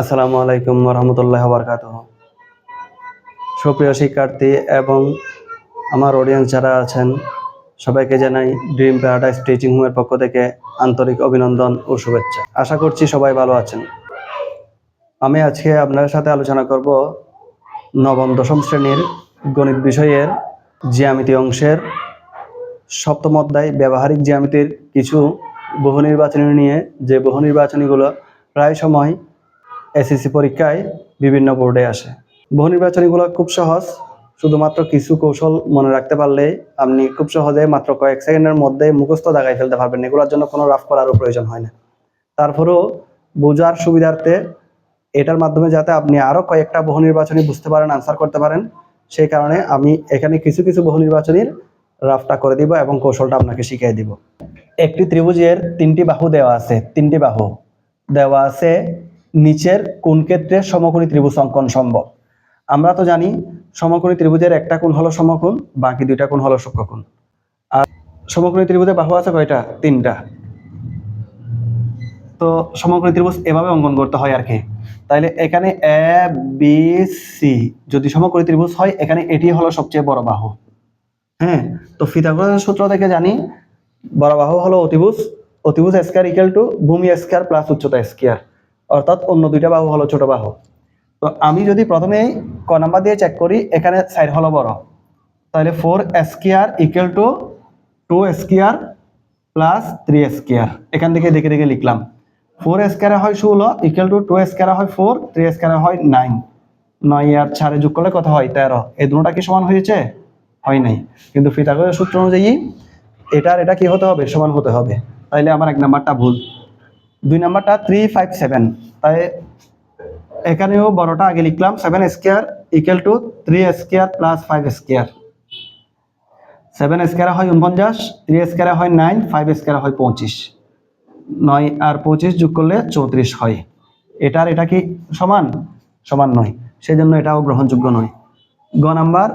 আসসালামু আলাইকুম রহমতুল্লাহ বরকাত সুপ্রিয় শিক্ষার্থী এবং আমার অডিয়েন্স যারা আছেন, সবাইকে জানাই ড্রিম প্যারাডাইস টিচিং হোমের পক্ষ থেকে আন্তরিক অভিনন্দন ও শুভেচ্ছা। আশা করছি সবাই ভালো আছেন। আমি আজকে আপনাদের সাথে আলোচনা করব নবম দশম শ্রেণির গণিত বিষয়ের জ্যামিতি অংশের সপ্তম অধ্যায় ব্যবহারিক জ্যামিতির কিছু বহু নির্বাচনী নিয়ে যে বহু নির্বাচনীগুলো প্রায় সময় এসএসসি পরীক্ষায় বিভিন্ন বোর্ডে আসে। বহু নির্বাচনীগুলো খুব সহজ, শুধুমাত্র কিছু কৌশল মনে রাখতে পারলে আপনি খুব সহজে মাত্র কয়েক সেকেন্ডের মধ্যে মুখস্থ দাগায় ফেলতে পারবেন। এগুলোর জন্য কোনো রাফ করারও প্রয়োজন হয় না। তারপরেও বোঝার সুবিধার্থে এটার মাধ্যমে যাতে আপনি আরও কয়েকটা বহু নির্বাচনী বুঝতে পারেন আনসার করতে পারেন, সেই কারণে আমি এখানে কিছু কিছু বহু নির্বাচনীর রাফটা করে দিব এবং কৌশলটা আপনাকে শিখিয়ে দিব। একটি ত্রিভুজের তিনটি বাহু দেওয়া আছে, তিনটি বাহু দেওয়া আছে নিচের কোন ক্ষেত্রে সমকোণী ত্রিভুজ অঙ্কন সম্ভব? আমরা তো জানি সমকোণী ত্রিভুজের একটা কোণ হলো সমকোণ, বাকি দুইটা কোণ হলো সূক্ষ্মকোণ। আর সমকোণী ত্রিভুজের বাহু আছে কয়টা? তিনটা। তো সমকোণী ত্রিভুজ এভাবে অঙ্কন করতে হয় আর কি। তাইলে এখানে এ বি সি যদি সমকোণী ত্রিভুজ হয়, এখানে এটি হলো সবচেয়ে বড় বাহু। হ্যাঁ? তো ফিথাগোরাসের সূত্র থেকে জানি, বড় বাহু হলো অতিভুজ অতিভুজ স্কয়ার ইকুয়াল টু ভূমি স্কয়ার প্লাস উচ্চতা স্কয়ার অর্থাৎ অন্য দুইটা বাহু হলো ছোট বাহু। তো আমি যদি প্রথমেই ক নাম্বার দিয়ে চেক করি, এখানে সাইড হলো বড়। তাহলে four square equal to two square plus three square এখান থেকে দেখে দেখে লিখলাম। ফোর স্কয়ারে হয় ষোলো ইকুয়াল টু টু স্কয়ারে হয় ফোর থ্রি স্কয়ারে হয় নাইন নয় আর ছাড়ে যোগ করলে কত হয়? তেরো। এই দুটোটা কি সমান হয়েছে? হয় নাই। কিন্তু ফিতাগরের সূত্র অনুযায়ী এটার এটা কি হতে হবে? সমান হতে হবে। তাইলে আমার এক নাম্বারটা ভুল। দুই নাম্বারটা থ্রি ফাইভ সেভেন তাই এখানেও বড়টা আগে লিখলাম seven square equal to three square plus five square seven স্কোয়ারে হয় উনপঞ্চাশ থ্রি স্কোয়ারে হয় নাইন ফাইভ স্কোয়ারে হয় পঁচিশ। নয় আর পঁচিশ যোগ করলে চৌত্রিশ হয়। এটার এটা কি সমান? সমান নয়। সেই জন্য এটাও গ্রহণযোগ্য নয়। গ নাম্বার,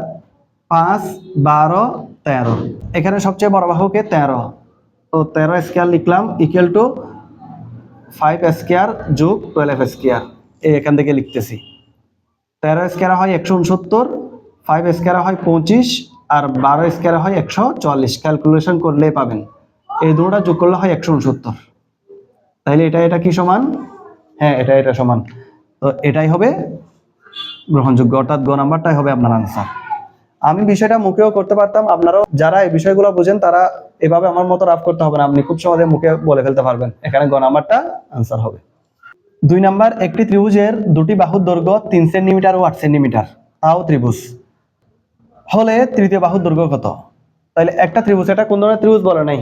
পাঁচ, বারো, তেরো। এখানে সবচেয়ে বড় বাহুকে তেরো। তো তেরো স্কোয়ার লিখলাম ইকুয়াল টু ফাইভ স্কোয়ার যোগ টুয়েলভ স্কোয়ার এই এখান থেকে লিখতেছি। তেরো স্কোয়ার হয় একশো উনসত্তর ফাইভ স্কোয়ার হয় পঁচিশ, আর বারো স্কোয়ার হয় একশো চল্লিশ। ক্যালকুলেশন করলে পাবেন। এই দুটোটা যোগ করলে হয় একশো উনসত্তর। তাহলে এটা এটা কি সমান? হ্যাঁ এটা এটা সমান। তো এটাই হবে গ্রহণযোগ্য, অর্থাৎ গ নাম্বারটাই হবে আপনার আনসার আমি বিষয়টা মুখেও করতে পারতাম। আপনারাও যারা এই বিষয়গুলো বুঝেন, তারা এভাবে আমার মতো রাফ করতে হবে না। আপনি খুব সহজে মুখে বলে ফেলতে পারবেন। এখানে গ নাম্বারটা আনসার হবে। দুই নাম্বার, একটি ত্রিভুজের দুটি বাহুর দৈর্ঘ্য তিন সেন্টিমিটার ও আট সেন্টিমিটার। তাও ত্রিভুজ। হলে তৃতীয় বাহুর দৈর্ঘ্য কত? তাহলে একটা ত্রিভুজ, এটা কোন ধরনের ত্রিভুজ বলে নাই?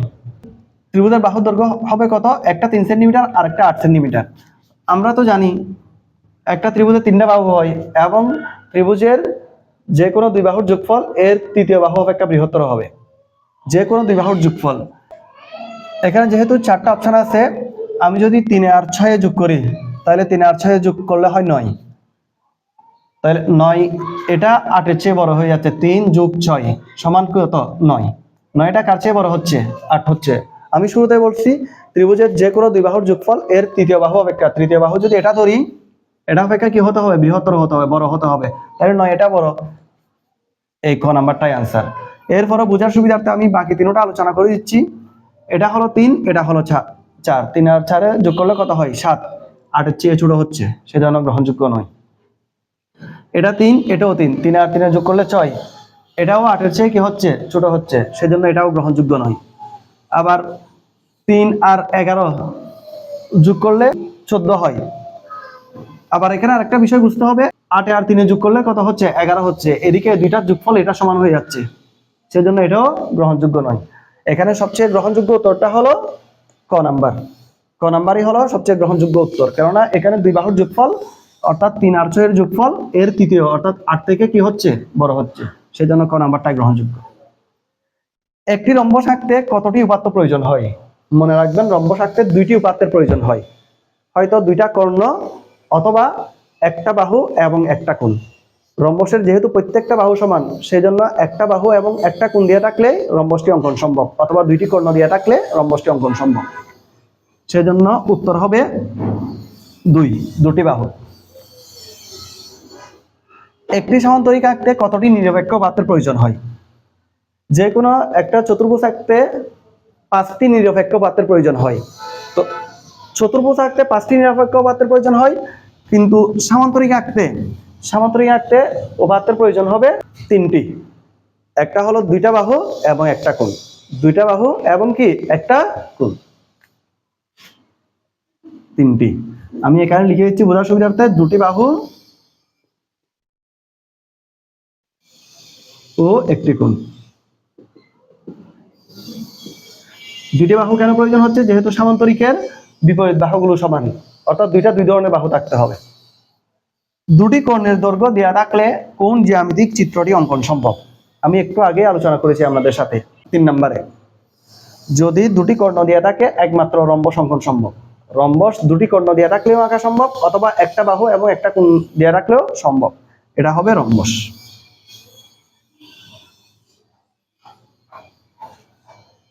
ত্রিভুজের বাহুর দৈর্ঘ্য হবে কত? একটা তিন সেন্টিমিটার আর একটা আট সেন্টিমিটার। আমরা তো জানি একটা ত্রিভুজের তিনটা বাহু হয় এবং ত্রিভুজের যে কোনো দুই বাহুর যোগফল এর তৃতীয় বাহু অপেক্ষা বৃহত্তর হবে। যে কোনো দুই বাহুর যোগফল। এখানে যেহেতু চারটা অপশান আছে, আমি যদি তিনে আর ছয়ে যোগ করি, তাহলে তিনে আর ছয়ে যোগ করলে হয় নয়। তাহলে নয় এটা আটের চেয়ে বড় হয়ে যাচ্ছে তিন যোগ ছয় সমান কত? নয়। নয়টা কার চেয়ে বড় হচ্ছে? আট হচ্ছে। আমি শুরুতে বলছি, ত্রিভুজের যে কোনো দুই বাহুর যোগফল এর তৃতীয় বাহু অপেক্ষা তৃতীয় বাহু যদি এটা ধরি এটা অপেক্ষা কি হতে হবে? বৃহত্তর হতে হবে, বড় হতে হবে। তাহলে নয়, এটা বড়। এই খ নাম্বারটাই আনসার এরপরও বোঝার সুবিধার্থে আমি বাকি তিনটা আলোচনা করে দিচ্ছি। এটা হলো তিন, এটা হলো চার। তিন আর চারে যোগ করলে কত হয়? সাত। আটের চেয়ে ছোট হচ্ছে, সেজন্য গ্রহণযোগ্য নয়। এটা তিন, এটাও তিন। তিন আর তিনে যোগ করলে ছয়। এটাও আটের চেয়ে কি হচ্ছে? ছোট হচ্ছে, সেজন্য এটাও গ্রহণযোগ্য নয়। আবার তিন আর এগারো যোগ করলে চোদ্দ হয়। আবার এখানে আরেকটা বিষয় বুঝতে হবে, আটে আর তিনে যোগ করলে কত হচ্ছে? এগারো হচ্ছে। এদিকে দুইটার যোগফল এটা সমান হয়ে যাচ্ছে। সেজন্য এটাও গ্রহণযোগ্য নয়। এখানে সবচেয়ে গ্রহণযোগ্য উত্তরটা হলো ক নাম্বার। ক নাম্বারই হলো সবচেয়ে গ্রহণযোগ্য উত্তর। কেননা এখানে দুই বাহুর যোগফল, অর্থাৎ তিন আর ছয়ের যোগফল, এর তৃতীয়, অর্থাৎ আট থেকে কি হচ্ছে? বড় হচ্ছে। সেজন্য ক নাম্বারটাই গ্রহণযোগ্য। একটি রম্বস আঁকতে কতটি উপাত্ত প্রয়োজন হয়? মনে রাখবেন রম্বস আঁকতে দুইটি উপাত্তের প্রয়োজন হয়। হয়তো দুইটা কর্ণ অথবা একটা বাহু এবং একটা কোণ। রম্বসের যেহেতু প্রত্যেকটা বাহু সমান সেই জন্য একটা বাহু এবং একটা কোণ দিয়ে থাকলে রম্বসটি অঙ্কন সম্ভব, অথবা দুইটি কর্ণ দিয়ে থাকলে রম্বসটি অঙ্কন সম্ভব। সেজন্য উত্তর হবে দুই, দুটি বাহু। একটি সমান্তরিক আঁকতে কতটি নিরপেক্ষ পাত্রের প্রয়োজন হয়? যে কোনো একটা চতুর্ভুজ আঁকতে পাঁচটি নিরপেক্ষ পাত্রের প্রয়োজন হয়। তো চতুর্ভুজ আঁকতে পাঁচটি নিরপেক্ষ পাত্রের প্রয়োজন হয় কিন্তু সামান্তরিক আঁকতে সামান্তরিক আঁকতে ও পাত্রের প্রয়োজন হবে তিনটি। একটা হলো দুইটা বাহু এবং একটা কোণ। দুইটা বাহু এবং কি? একটা কোণ। তিনটি। আমি এখানে লিখে দিচ্ছি, বোঝার সুবিধার্থে দুটি বাহু ও একটি কোণ। দুটি বাহু কেন প্রয়োজন হচ্ছে? যেহেতু সামান্তরিকের বিপরীত বাহুগুলো সমান। অর্থাৎ দুইটা দুই ধরনের বাহু থাকতে হবে। দুটি কর্ণের দৈর্ঘ্য দেওয়া থাকলে কোন জ্যামিতিক চিত্রটি অঙ্কন সম্ভব? আমি একটু আগে আলোচনা করেছি আপনাদের সাথে, তিন নম্বরে। যদি দুটি কর্ণ দেওয়া থাকে, একমাত্র রম্বস অঙ্কন সম্ভব। রম্বস দুটি কর্ণ দেওয়া থাকলেও আঁকা সম্ভব, অথবা একটা বাহু এবং একটা কোণ দেওয়া রাখলেও সম্ভব। এটা হবে রম্বস।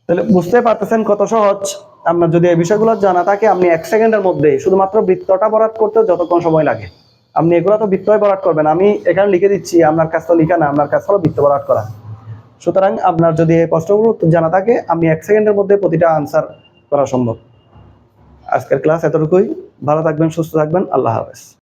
তাহলে বুঝতে পারতেছেন কত সহজ? আপনার যদি এই বিষয়গুলো জানা থাকে, আপনি এক সেকেন্ডের মধ্যে শুধুমাত্র বৃত্তটা বরাদ করতে যতক্ষণ সময় লাগে। আপনি এগুলো তো বৃত্তই বরাদ করবেন। আমি এখানে লিখে দিচ্ছি, আপনার কাজ তো লিখা না, আপনার কাজ হলো বৃত্ত বরাদ করা। সুতরাং আপনার যদি এই প্রশ্নগুলো জানা থাকে, আপনি এক সেকেন্ডের মধ্যে প্রতিটা আনসার করা সম্ভব। আজকের ক্লাস এতটুকুই। ভালো থাকবেন, সুস্থ থাকবেন। আল্লাহ হাফেজ।